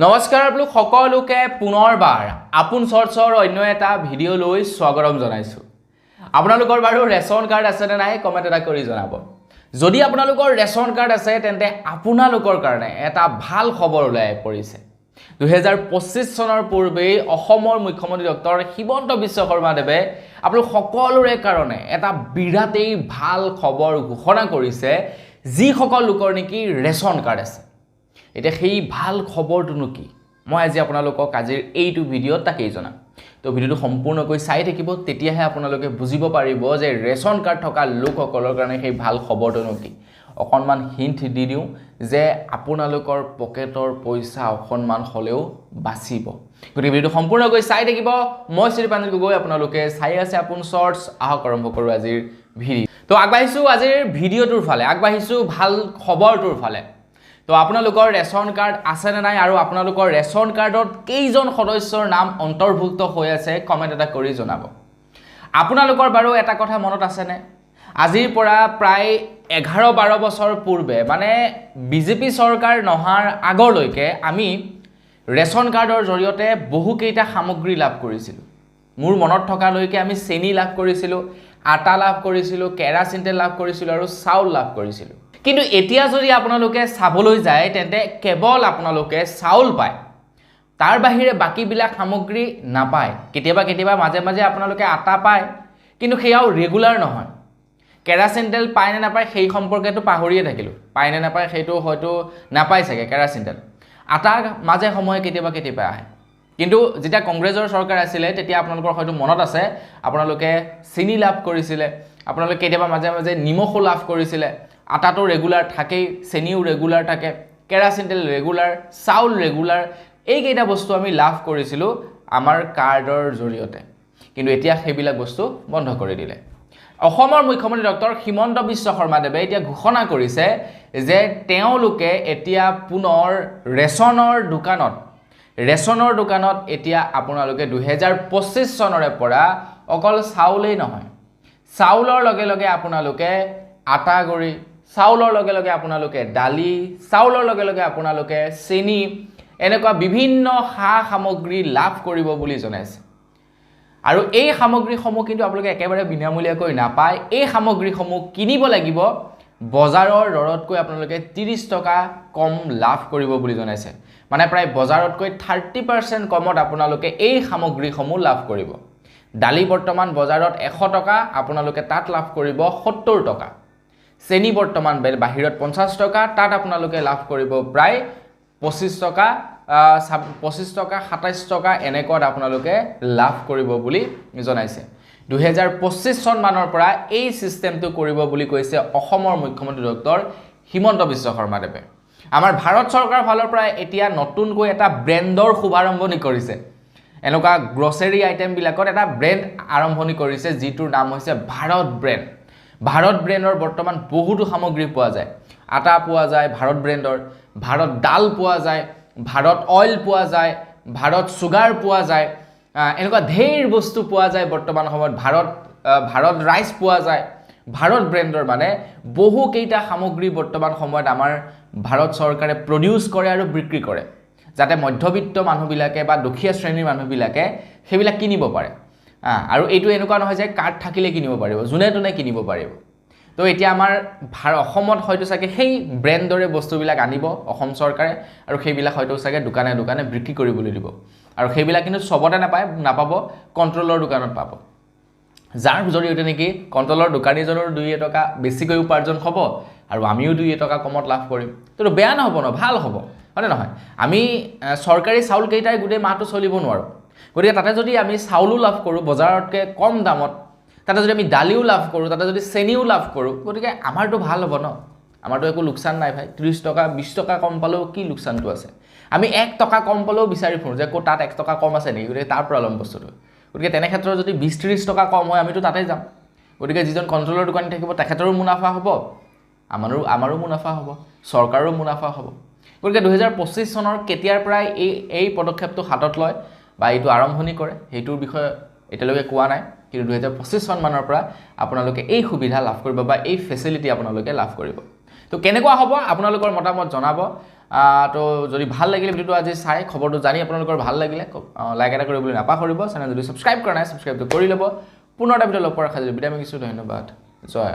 নমস্কাৰ আপোনালোক সকলোকে পুনৰবাৰ আপোন চৰ্চৰ অন্য এটা ভিডিঅ'লৈ স্বাগতম জনাইছোঁ। আপোনালোকৰ বাৰু ৰেচন কাৰ্ড আছেনে নাই কমেণ্ট এটা কৰি জনাব। যদি আপোনালোকৰ ৰেচন কাৰ্ড আছে তেন্তে আপোনালোকৰ কাৰণে এটা ভাল খবৰ ওলাই পৰিছে। দুহেজাৰ পঁচিছ চনৰ পূৰ্বেই অসমৰ মুখ্যমন্ত্ৰী ডক্টৰ হিমন্ত বিশ্ব শৰ্মাদেৱে আপোনালোক সকলোৰে কাৰণে এটা বিৰাটেই ভাল খবৰ ঘোষণা কৰিছে যিসকল লোকৰ নেকি ৰেচন কাৰ্ড আছে। এতিয়া সেই ভাল খবৰটোনো কি? মই আজি আপোনালোকক আজিৰ এইটো ভিডিঅ'ত তাকেই জনাম। তো ভিডিঅ'টো সম্পূৰ্ণকৈ চাই থাকিব তেতিয়াহে আপোনালোকে বুজিব পাৰিব যে ৰেচন কাৰ্ড থকা লোকসকলৰ কাৰণে সেই ভাল খবৰটোনো কি। অকণমান হিণ্ট দি দিওঁ যে আপোনালোকৰ পকেটৰ পইচা অকণমান হ'লেও বাচিব। গতিকে ভিডিঅ'টো সম্পূৰ্ণকৈ চাই থাকিব। মই শ্ৰীপাঞ্জল গগৈ আপোনালোকে চাই আছে আপোন শ্বৰ্টছ আহক আৰম্ভ কৰোঁ আজিৰ ভিডিঅ' তো আগবাঢ়িছোঁ আজিৰ ভিডিঅ'টোৰ ফালে আগবাঢ়িছোঁ ভাল খবৰটোৰ ফালে। তো আপোনালোকৰ ৰেচন কাৰ্ড আছেনে নাই আৰু আপোনালোকৰ ৰেচন কাৰ্ডত কেইজন সদস্যৰ নাম অন্তৰ্ভুক্ত হৈ আছে কমেণ্ট এটা কৰি জনাব। আপোনালোকৰ বাৰু এটা কথা মনত আছেনে? আজিৰ পৰা প্ৰায় এঘাৰ বাৰ বছৰ পূৰ্বে মানে বিজেপি চৰকাৰ নহাৰ আগলৈকে আমি ৰেচন কাৰ্ডৰ জৰিয়তে বহুকেইটা সামগ্ৰী লাভ কৰিছিলোঁ। মোৰ মনত থকালৈকে আমি চেনি লাভ কৰিছিলোঁ আটা লাভ কৰিছিলোঁ কেৰাচিন তেল লাভ কৰিছিলোঁ আৰু চাউল লাভ কৰিছিলোঁ। কিন্তু এতিয়া যদি আপোনালোকে চাবলৈ যায়, তেন্তে কেৱল আপোনালোকে চাউল পায়। তাৰ বাহিৰে বাকীবিলাক সামগ্ৰী নাপায়। কেতিয়াবা কেতিয়াবা মাজে মাজে আপোনালোকে আটা পায়, কিন্তু সেয়াও ৰেগুলাৰ নহয়। কেৰাচিন তেল পায় নে নাপায় সেই সম্পৰ্কেতো পাহৰিয়ে থাকিলোঁ। পায় নে নাপায় সেইটো হয়তো নাপায় চাগে কেৰাচিন তেল। আটা মাজে সময়ে কেতিয়াবা কেতিয়াবা আহে। কিন্তু যেতিয়া কংগ্ৰেছৰ চৰকাৰ আছিলে, তেতিয়া আপোনালোকৰ হয়তো মনত আছে, আপোনালোকে চেনি লাভ কৰিছিলে। আপোনালোকে কেতিয়াবা মাজে মাজে নিমখো লাভ কৰিছিলে। আটাটো ৰেগুলাৰ থাকেই চেনিও ৰেগুলাৰ থাকে কেৰাচিন তেল ৰেগুলাৰ চাউল ৰেগুলাৰ এইকেইটা বস্তু আমি লাভ কৰিছিলোঁ আমাৰ কাৰ্ডৰ জৰিয়তে। কিন্তু এতিয়া সেইবিলাক বস্তু বন্ধ কৰি দিলে। অসমৰ মুখ্যমন্ত্ৰী ডক্টৰ হিমন্ত বিশ্ব শৰ্মাদেৱে এতিয়া ঘোষণা কৰিছে যে তেওঁলোকে এতিয়া পুনৰ ৰেচনৰ দোকানত ৰেচনৰ দোকানত এতিয়া আপোনালোকে দুহেজাৰ পঁচিছ চনৰে পৰা অকল চাউলেই নহয় চাউলৰ লগে লগে আপোনালোকে আটা গুড়ি চাউলৰ লগে লগে আপোনালোকে দালি চাউলৰ লগে লগে আপোনালোকে চেনি এনেকুৱা বিভিন্ন সা সামগ্ৰী লাভ কৰিব বুলি জনাইছে। আৰু এই সামগ্ৰীসমূহ কিন্তু আপোনালোকে একেবাৰে বিনামূলীয়াকৈ নাপায়। এই সামগ্ৰীসমূহ কিনিব লাগিব। বজাৰৰ দৰতকৈ আপোনালোকে ত্ৰিছ টকা কম লাভ কৰিব বুলি জনাইছে। মানে প্ৰায় বজাৰতকৈ থাৰ্টি পাৰ্চেণ্ট কমত আপোনালোকে এই সামগ্ৰীসমূহ লাভ কৰিব। দালি বৰ্তমান বজাৰত এশ টকা আপোনালোকে তাত লাভ কৰিব সত্তৰ টকা। চেনি বৰ্তমান বাহিৰত পঞ্চাছ টকা, তাত আপোনালোকে লাভ কৰিব প্ৰায় পঁচিছ টকা পঁচিছ টকা, সাতাইছ টকা এনেকুৱাত আপোনালোকে লাভ কৰিব বুলি জনাইছে। দুহেজাৰ পঁচিছ চনমানৰ পৰা এই ছিষ্টেমটো কৰিব বুলি কৈছে অসমৰ মুখ্যমন্ত্ৰী ডক্টৰ হিমন্ত বিশ্ব শৰ্মাদেৱে। আমাৰ ভাৰত চৰকাৰৰ ফালৰ পৰা এতিয়া নতুনকৈ এটা ব্ৰেণ্ডৰ শুভাৰম্ভণি কৰিছে। এনেকুৱা গ্ৰচাৰী আইটেমবিলাকত এটা ব্ৰেণ্ড আৰম্ভণি কৰিছে, যিটোৰ নাম হৈছে ভাৰত ব্ৰেণ্ড। ভাৰত ব্ৰেণ্ডৰ বৰ্তমান বহুতো সামগ্ৰী পোৱা যায়। আটা পোৱা যায় ভাৰত ব্ৰেণ্ডৰ ভাৰত ডাল পোৱা যায় ভাৰত অইল পোৱা যায় ভাৰত চুগাৰ পোৱা যায় এনেকুৱা ঢেৰ বস্তু পোৱা যায় বৰ্তমান সময়ত। ভাৰত ভাৰত ৰাইচ পোৱা যায়। ভাৰত ব্ৰেণ্ডৰ মানে বহুকেইটা সামগ্ৰী বৰ্তমান সময়ত আমাৰ ভাৰত চৰকাৰে প্ৰডিউচ কৰে আৰু বিক্ৰী কৰে। যাতে মধ্যবিত্ত মানুহবিলাকে বা দুখীয়া শ্ৰেণীৰ মানুহবিলাকে সেইবিলাক কিনিব পাৰে। আৰু এইটো এনেকুৱা নহয় যে কাৰ্ড থাকিলে কিনিব পাৰিব যোনে তোনে কিনিব পাৰিব। তো এতিয়া আমাৰ ভাৰ অসমত হয়তো চাগে সেই ব্ৰেণ্ডৰে বস্তুবিলাক আনিব অসম চৰকাৰে আৰু সেইবিলাক হয়তো চাগে দোকানে দোকানে বিক্ৰী কৰিবলৈ দিব। আৰু সেইবিলাক কিন্তু চবতে নাপায় নাপাব কণ্ট্ৰলৰ দোকানত পাব। যাৰ জৰিয়তে নেকি কণ্ট্ৰলৰ দোকানীজনৰ দুই এটকা বেছিকৈ উপাৰ্জন হ'ব আৰু আমিও দুই এটকা কমত লাভ কৰিম। কিন্তু বেয়া নহ'ব ন ভাল হ'ব হয়নে নহয়? আমি চৰকাৰী চাউলকেইটাই গোটেই মাহটো চলিব নোৱাৰোঁ। গতিকে তাতে যদি আমি চাউলো লাভ কৰোঁ, বজাৰতকৈ কম দামত, তাতে যদি আমি দালিও লাভ কৰোঁ, তাতে যদি চেনিও লাভ কৰোঁ, গতিকে আমাৰতো ভালো হ'ব ন? আমাৰতো একো লোকচান নাই ভাই। ত্ৰিছ টকা, বিছ টকা কম পালেও কি লোকচানটো আছে? আমি এক টকা কম পালেও বিচাৰি ফুৰোঁ যে ক'ত তাত এক টকা কম আছে নেকি? গতিকে তাৰ পৰা ল'ম বস্তুটো। গতিকে তেনে যদি বিছ ত্ৰিছ টকা কম হয়, আমিতো তাতে যাম। গতিকে যিজন কণ্ট্ৰলৰ দোকানী থাকিব, তেখেতৰো মুনাফা হ'ব। আমাৰো আমাৰো মুনাফা হ'ব। চৰকাৰৰো মুনাফা হ'ব। গতিকে দুহেজাৰ পঁচিছ চনৰ কেতিয়াৰ পৰাই এই এই পদক্ষেপটো হাতত লয়? বা এইটো আৰম্ভণি কৰে, সেইটোৰ বিষয়ে এতিয়ালৈকে কোৱা নাই। কিন্তু দুহেজাৰ পঁচিছ চনমানৰ পৰা আপোনালোকে এই সুবিধা লাভ কৰিব বা এই ফেচিলিটি আপোনালোকে লাভ কৰিব। তো কেনেকুৱা হ'ব আপোনালোকৰ মতামত জনাব। তো যদি ভালো লাগিলে ভিডিঅ'টো আজি চাই, খবৰটো জানি আপোনালোকৰ ভালো লাগিলে লাইক এটা কৰিবলৈ নাপাহৰিব। চেনেল যদি ছাবস্ক্ৰাইব কৰা নাই ছাবস্ক্ৰাইবটো কৰি ল'ব। পুনৰ এটা ভিডিঅ' লগ পোৱাৰ আশা যদি বিদায় মাগিছোঁ। ধন্যবাদ। জয়